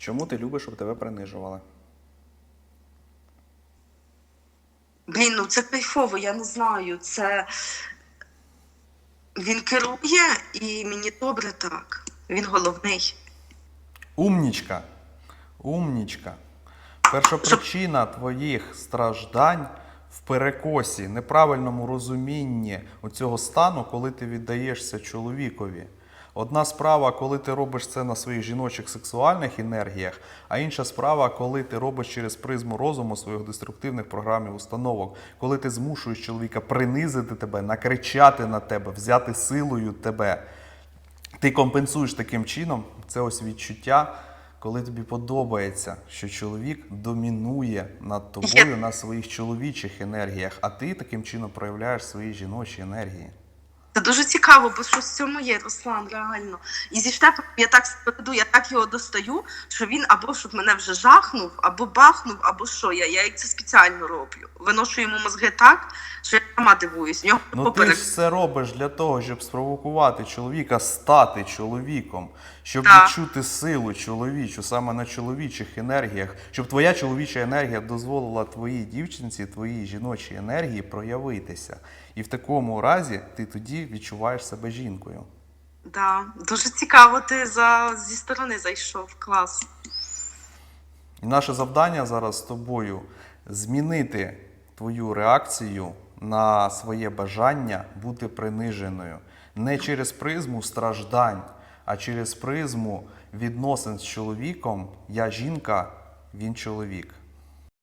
Чому ти любиш, щоб тебе принижували? Блін, ну це кайфово, я не знаю. Це він керує і мені добре так. Він головний. Умнічка. Умнічка. Першопричина твоїх страждань в перекосі, неправильному розумінні оцього стану, коли ти віддаєшся чоловікові. Одна справа, коли ти робиш це на своїх жіночих сексуальних енергіях, а інша справа, коли ти робиш через призму розуму своїх деструктивних програм і установок, коли ти змушуєш чоловіка принизити тебе, накричати на тебе, взяти силою тебе. Ти компенсуєш таким чином це ось відчуття, коли тобі подобається, що чоловік домінує над тобою на своїх чоловічих енергіях, а ти таким чином проявляєш свої жіночі енергії. Це дуже цікаво, бо щось в цьому є, Руслан, реально. І зі штепом я так веду, я так його достаю, що він або щоб мене вже жахнув, або бахнув, або що. Я, я це спеціально роблю. Виношу йому мозги так, що я сама дивуюсь. В нього Ну ти ж все робиш для того, щоб спровокувати чоловіка стати чоловіком, щоб Так. відчути силу чоловічу саме на чоловічих енергіях, щоб твоя чоловіча енергія дозволила твоїй дівчинці, твоїй жіночій енергії проявитися. І в такому разі ти тоді відчуваєш себе жінкою. Да. Дуже цікаво, ти за, зі сторони зайшов. Клас. І наше завдання зараз з тобою змінити твою реакцію на своє бажання бути приниженою не через призму страждань, а через призму відносин з чоловіком. Я жінка, він чоловік.